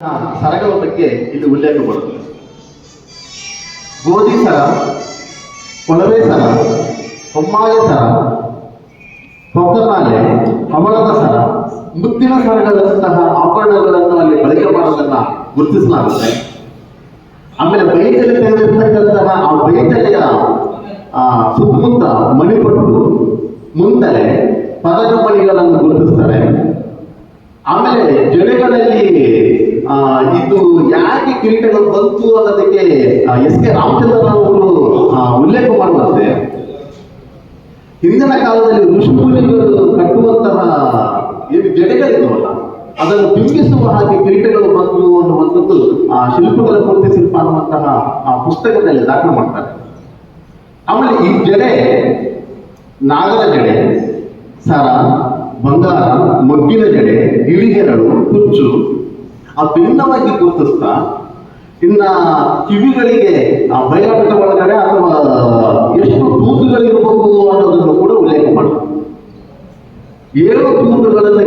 ಸರಗಳ ಬಗ್ಗೆ ಇಲ್ಲಿ ಉಲ್ಲೇಖ ಬರುತ್ತದೆ ಗೋಧಿ ಸರ, ಕೊಳವೆ ಸರ ಹೊಮ್ಮಾಳೆ ಸರ ಪೊಕ್ಕಮಾಲೆ ಹವಳದ ಸರ, ಮುತ್ತಿನ ಸರಗಳಂತಹ ಆಭರಣಗಳನ್ನು ಅಲ್ಲಿ ಬಳಕೆ ಮಾಡೋದನ್ನ ಗುರುತಿಸಲಾಗುತ್ತೆ. ಆಮೇಲೆ ಬೈತಲೆ ತೆಗೆದಿರ್ತಕ್ಕಂತಹ ಆ ಬೈತಲೆಯ ಸುತ್ತಮುತ್ತ ಮಣಿಪಟ್ಟು ಮುಂದಲೆ ಪದಕ ಮಣಿಗಳನ್ನು ಗುರುತಿಸ್ತಾರೆ. ಆಮೇಲೆ ಜಡೆಗಳಲ್ಲಿ ಆ, ಇದು ಯಾಕೆ ಕಿರೀಟಗಳು ಬಂತು ಅನ್ನೋದಕ್ಕೆ ಎಸ್ ಕೆ ರಾಮಚಂದ್ರ ಅವರು ಉಲ್ಲೇಖ ಮಾಡುವಂತೆ. ಹಿಂದಿನ ಕಾಲದಲ್ಲಿ ಋಷಿಮುನಿಗಳು ಕಟ್ಟುವಂತಹ ಏನು ಜಡೆಗಳಿದ್ವಲ್ಲ ಅದನ್ನು ಬಿಂಬಿಸುವ ಹಾಗೆ ಕಿರೀಟಗಳು ಬಂತು ಅನ್ನುವಂಥದ್ದು ಆ ಶಿಲ್ಪಗಳ ಕುರಿತು ಶಿಲ್ಪ ಅನ್ನುವಂತಹ ಆ ಪುಸ್ತಕದಲ್ಲಿ ದಾಖಲು ಮಾಡ್ತಾರೆ. ಆಮೇಲೆ ಈ ಜಡೆ ನಾಗರ ಜಡೆ ಸರ ಬಂಗಾರ ಮಗ್ಗಿನ ಜಡೆ ಹುಚ್ಚು ಆ ಭಿನ್ನವಾಗಿ ಗುರುತಿಸ್ತಾ, ಇನ್ನ ಕಿವಿಗಳಿಗೆ, ಆ ಬಯಲಾಟ ಒಳಗಡೆ ಅಥವಾ, ಎಷ್ಟು ದೂತುಗಳಿರಬಹುದು ಅನ್ನೋದನ್ನು ಕೂಡ ಉಲ್ಲೇಖ ಮಾಡ್ತಾರೆ. ಏಳು ತೂತುಗಳನ್ನು